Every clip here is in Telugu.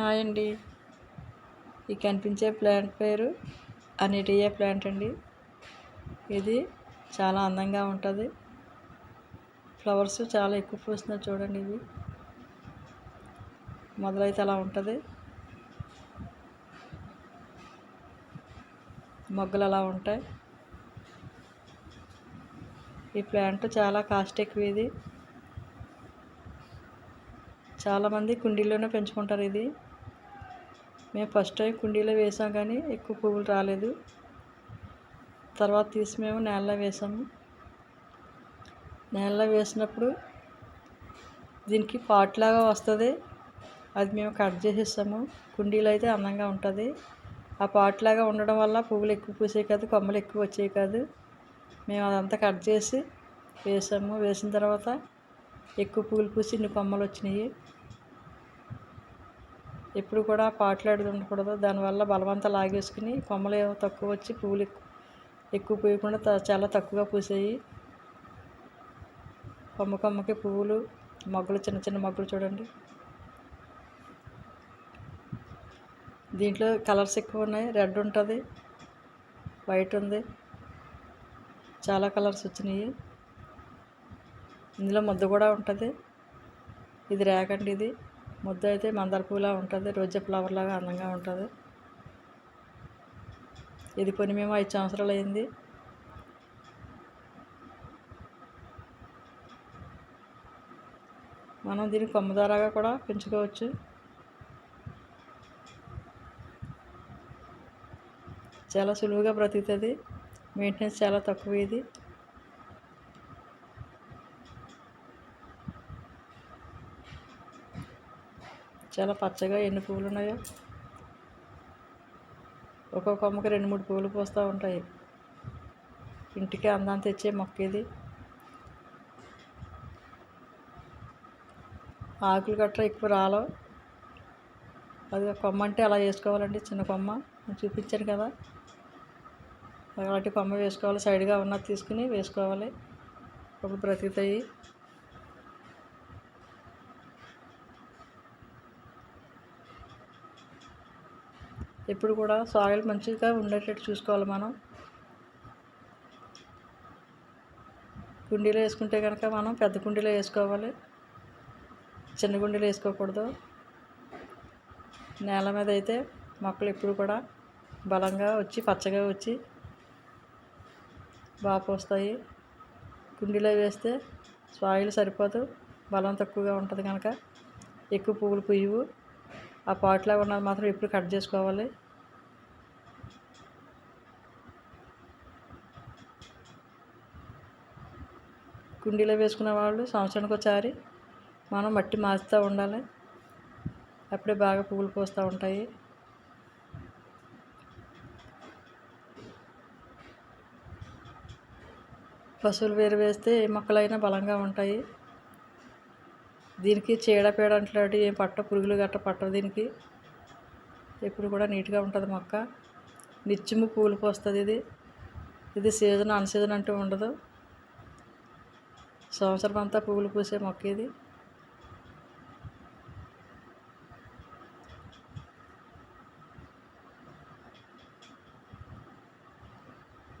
హాయ్ అండి. ఈ కనిపించే ప్లాంట్ పేరు అనిటియా ప్లాంట్ అండి. ఇది చాలా అందంగా ఉంటుంది. ఫ్లవర్స్ చాలా ఎక్కువ పూస్తున్నాయి చూడండి ఇవి. మొదలైతే అలా ఉంటుంది. మొగ్గలు అలా ఉంటాయి. ఈ ప్లాంట్ చాలా కాస్ట్ ఎక్కువ ఇది. చాలామంది కుండీలోనే పెంచుకుంటారు ఇది. మేము ఫస్ట్ టైం కుండీలో వేసాం కానీ ఎక్కువ పువ్వులు రాలేదు. తర్వాత తీసి మేము నేలలో వేసాము. నేలలో వేసినప్పుడు దీనికి పాట్లాగా వస్తుంది. అది మేము కట్ చేసేసాము కుండీలు అయితే అందంగా ఉంటుంది. ఆ పాట్లాగా ఉండడం వల్ల పువ్వులు ఎక్కువ పూసే కాదు కొమ్మలు ఎక్కువ వచ్చేవి కాదు. మేము అదంతా కట్ చేసి వేసాము. వేసిన తర్వాత ఎక్కువ పువ్వులు పూసి ఇన్ని కొమ్మలు వచ్చినాయి. ఎప్పుడు కూడా పాటలాడి ఉండకూడదు. దానివల్ల బలవంత లాగేసుకుని కొమ్మలు ఏమో తక్కువ వచ్చి పువ్వులు ఎక్కువ ఎక్కువ పూయకుండా చాలా తక్కువగా పూసాయి. కొమ్మ కొమ్మకి పువ్వులు మొగ్గలు చిన్న చిన్న మొగ్గలు చూడండి. దీంట్లో కలర్స్ ఎక్కువ ఉన్నాయి. రెడ్ ఉంటుంది. వైట్ ఉంది. చాలా కలర్స్ వచ్చినాయి. ఇందులో ముద్ద కూడా ఉంటుంది. ఇది రేకండి ఇది. ముద్ద అయితే మందార పూలా ఉంటుంది రోజా ఫ్లవర్ లాగా అందంగా ఉంటుంది. ఇది కొని మేము ఐదు సంవత్సరాలు అయింది. మనం దీన్ని కొమ్మదారాగా కూడా పెంచుకోవచ్చు. చాలా సులువుగా బ్రతుకుతుంది. మెయింటెనెన్స్ చాలా తక్కువ ఇది. చాలా పచ్చగా ఎన్ని పువ్వులు ఉన్నాయో. ఒక్కొక్క కొమ్మకి రెండు మూడు పువ్వులు పోస్తూ ఉంటాయి. ఇంటికి అందాన్ని తెచ్చే మొక్క ఇది. ఆకులు గట్రా ఎక్కువ రాలో అది కొమ్మ అంటే అలా వేసుకోవాలండి చిన్న కొమ్మ. చూపించాను కదా. అలాంటి కొమ్మ వేసుకోవాలి సైడ్గా ఉన్నది తీసుకుని వేసుకోవాలి. అప్పుడు బ్రతుకుతాయి. ఎప్పుడు కూడా సాయిల్ మంచిగా ఉండేటట్టు చూసుకోవాలి మనం. కుండీలో వేసుకుంటే కనుక మనం పెద్ద కుండీలో వేసుకోవాలి. చిన్న కుండీలో వేసుకోకూడదు. నేల మీద అయితే మొక్కలు ఎప్పుడు కూడా బలంగా వచ్చి పచ్చగా వచ్చి బాగా పోస్తాయి. కుండీలో వేస్తే సాయిల్ సరిపోదు బలం తక్కువగా ఉంటుంది కనుక ఎక్కువ పువ్వులు పుయ్యవు. ఆ పాట్లో ఉన్నది మాత్రం ఎప్పుడు కట్ చేసుకోవాలి. కుండీలో వేసుకునే వాళ్ళు సంవత్సరానికి ఒకసారి మనం మట్టి మార్చుతూ ఉండాలి. అప్పుడే బాగా పువ్వులు పోస్తూ ఉంటాయి. పశువులు వేరు వేస్తే ఏ మొక్కలైనా బలంగా ఉంటాయి. దీనికి చీడపీడ అట్లాంటి ఏం పట్ట పురుగులు గట్ట పట్టవు దీనికి. ఎప్పుడు కూడా నీట్గా ఉంటుంది మొక్క. నిత్యము పూలు పోస్తుంది ఇది. ఇది సీజన్ అన్ సీజన్ అంటూ ఉండదు. సంవత్సరం అంతా పువ్వులు పూసే మొక్క ఇది.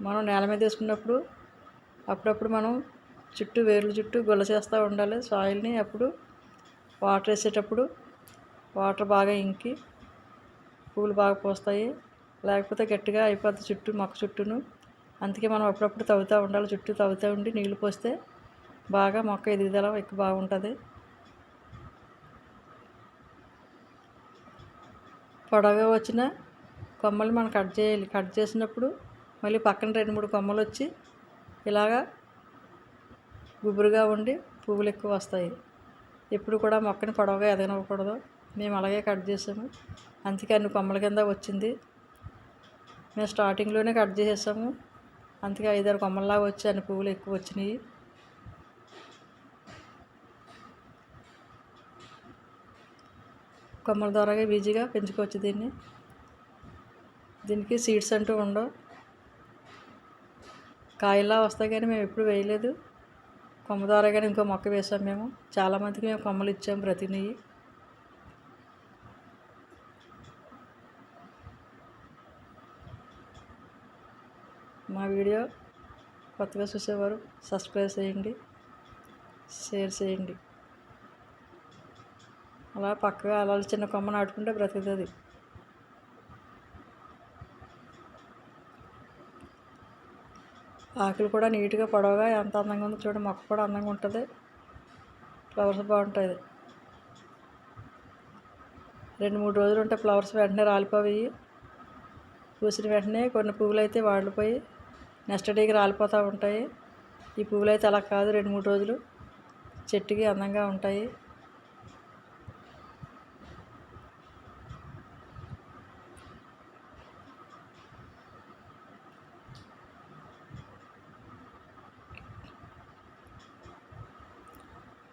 మనం నేల మీద వేసుకున్నప్పుడు అప్పుడప్పుడు మనం చుట్టూ వేర్లు చుట్టూ గుల్ల చేస్తూ ఉండాలి. సాయిల్ని అప్పుడు వాటర్ వేసేటప్పుడు వాటర్ బాగా ఇంకి పూలు బాగా పోస్తాయి. లేకపోతే గట్టిగా అయిపోద్ది చుట్టూ మొక్క చుట్టూను. అందుకే మనం అప్పుడప్పుడు తవ్వుతూ ఉండాలి. చుట్టూ తవ్వుతూ ఉండి నీళ్ళు పోస్తే బాగా మొక్క ఎదుగుదల ఎక్కువ బాగుంటుంది. పొడవుగా వచ్చిన కొమ్మలు మనం కట్ చేయాలి. కట్ చేసినప్పుడు మళ్ళీ పక్కన రెండు మూడు కొమ్మలు వచ్చి ఇలాగా గుబురుగా ఉండి పువ్వులు ఎక్కువ వస్తాయి. ఎప్పుడు కూడా మొక్కని పొడవుగా ఎదగనివ్వకూడదు. మేము అలాగే కట్ చేసాము. అందుకే అన్ని కొమ్మల కింద వచ్చింది. మేము స్టార్టింగ్లోనే కట్ చేసేసాము. అందుకే ఐదారు కొమ్మల్లాగా వచ్చి అన్ని పువ్వులు ఎక్కువ వచ్చినాయి. కొమ్మల ద్వారాగా ఈజీగా పెంచుకోవచ్చు దీన్ని. దీనికి సీడ్స్ అంటూ ఉండవు. కాయలా వస్తాయి కానీ మేము ఎప్పుడు వేయలేదు. కొమ్మ ద్వారాగానే ఇంకో మొక్క వేసాం మేము. చాలామందికి మేము కొమ్మలు ఇచ్చాం ప్రతి నెయ్యి. మా వీడియో కొత్తగా చూసేవారు సబ్స్క్రైబ్ చేయండి షేర్ చేయండి. అలా పక్కగా అలా చిన్న కొమ్మ నాటుకుంటే బ్రతుకుతుంది. ఆకులు కూడా నీట్గా పొడవుగా ఎంత అందంగా ఉందో చూడండి. మొక్క కూడా అందంగా ఉంటుంది. ఫ్లవర్స్ బాగుంటుంది రెండు మూడు రోజులు ఉంటే ఫ్లవర్స్ వెంటనే రాలిపోయి పూసిన వెంటనే కొన్ని పువ్వులు అయితే వాడిపోయి నెక్స్ట్ డేకి రాలిపోతూ ఉంటాయి. ఈ పువ్వులు అయితే అలా కాదు. రెండు మూడు రోజులు చెట్టుకి అందంగా ఉంటాయి.